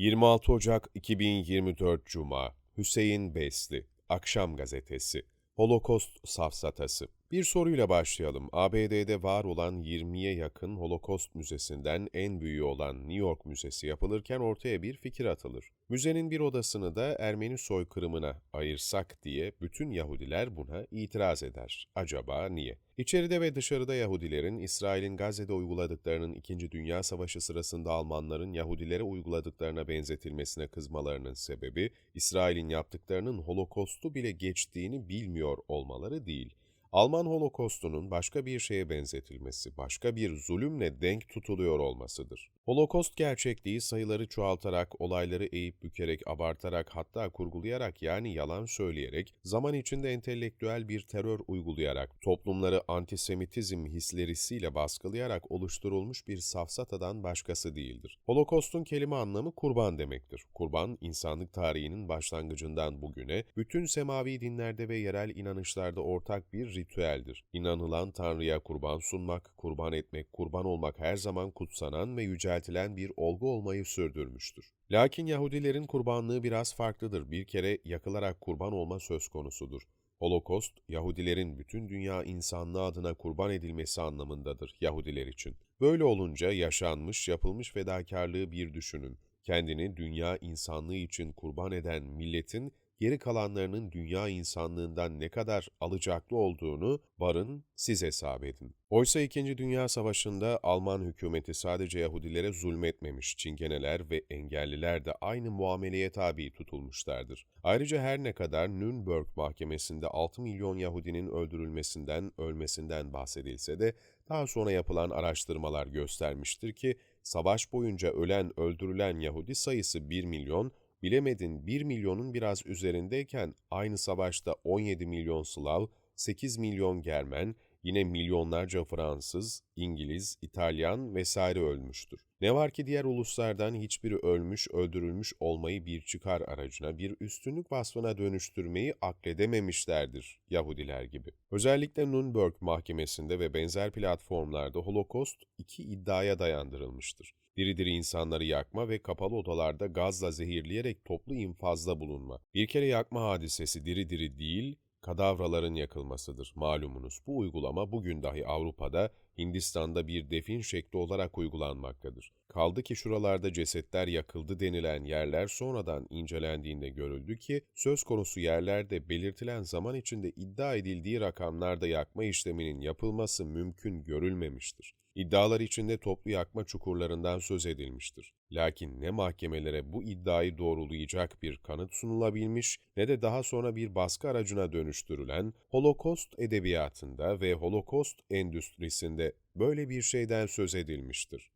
26 Ocak 2024 Cuma. Hüseyin Besli Akşam Gazetesi. Holokost Safsatası Bir soruyla başlayalım. ABD'de var olan 20'ye yakın Holokost Müzesi'nden en büyüğü olan New York Müzesi yapılırken ortaya bir fikir atılır. Müzenin bir odasını da Ermeni soykırımına ayırsak diye bütün Yahudiler buna itiraz eder. Acaba niye? İçeride ve dışarıda Yahudilerin İsrail'in Gazze'de uyguladıklarının İkinci Dünya Savaşı sırasında Almanların Yahudilere uyguladıklarına benzetilmesine kızmalarının sebebi, İsrail'in yaptıklarının Holokost'u bile geçtiğini bilmiyor olmaları değil. Alman Holokost'unun başka bir şeye benzetilmesi, başka bir zulümle denk tutuluyor olmasıdır. Holokost gerçekliği sayıları çoğaltarak, olayları eğip bükerek, abartarak, hatta kurgulayarak yani yalan söyleyerek, zaman içinde entelektüel bir terör uygulayarak, toplumları antisemitizm hislerisiyle baskılayarak oluşturulmuş bir safsatadan başkası değildir. Holokost'un kelime anlamı kurban demektir. Kurban, insanlık tarihinin başlangıcından bugüne, bütün semavi dinlerde ve yerel inanışlarda ortak bir ritüeldir. İnanılan Tanrı'ya kurban sunmak, kurban etmek, kurban olmak her zaman kutsanan ve yüceltilen bir olgu olmayı sürdürmüştür. Lakin Yahudilerin kurbanlığı biraz farklıdır. Bir kere yakılarak kurban olma söz konusudur. Holokost, Yahudilerin bütün dünya insanlığı adına kurban edilmesi anlamındadır Yahudiler için. Böyle olunca yaşanmış, yapılmış fedakarlığı bir düşünün. Kendini dünya insanlığı için kurban eden milletin geri kalanlarının dünya insanlığından ne kadar alacaklı olduğunu varın siz hesap edin. Oysa İkinci Dünya Savaşı'nda Alman hükümeti sadece Yahudilere zulmetmemiş, Çingeneler ve engelliler de aynı muameleye tabi tutulmuşlardır. Ayrıca her ne kadar Nürnberg mahkemesinde 6 milyon Yahudinin öldürülmesinden, ölmesinden bahsedilse de daha sonra yapılan araştırmalar göstermiştir ki savaş boyunca ölen, öldürülen Yahudi sayısı 1 milyon, bilemedin 1 milyonun biraz üzerindeyken aynı savaşta 17 milyon Slav, 8 milyon Germen, yine milyonlarca Fransız, İngiliz, İtalyan vesaire ölmüştür. Ne var ki diğer uluslardan hiçbiri ölmüş, öldürülmüş olmayı bir çıkar aracına, bir üstünlük vasfına dönüştürmeyi akledememişlerdir Yahudiler gibi. Özellikle Nürnberg mahkemesinde ve benzer platformlarda Holokost iki iddiaya dayandırılmıştır. Diri diri insanları yakma ve kapalı odalarda gazla zehirleyerek toplu infazda bulunma. Bir kere yakma hadisesi diri diri değil, kadavraların yakılmasıdır malumunuz. Bu uygulama bugün dahi Avrupa'da, Hindistan'da bir defin şekli olarak uygulanmaktadır. Kaldı ki şuralarda cesetler yakıldı denilen yerler sonradan incelendiğinde görüldü ki söz konusu yerlerde belirtilen zaman içinde iddia edildiği rakamlarda yakma işleminin yapılması mümkün görülmemiştir. İddialar içinde toplu yakma çukurlarından söz edilmiştir. Lakin ne mahkemelere bu iddiayı doğrulayacak bir kanıt sunulabilmiş ne de daha sonra bir baskı aracına dönüştürülen Holokost edebiyatında ve Holokost endüstrisinde böyle bir şeyden söz edilmiştir.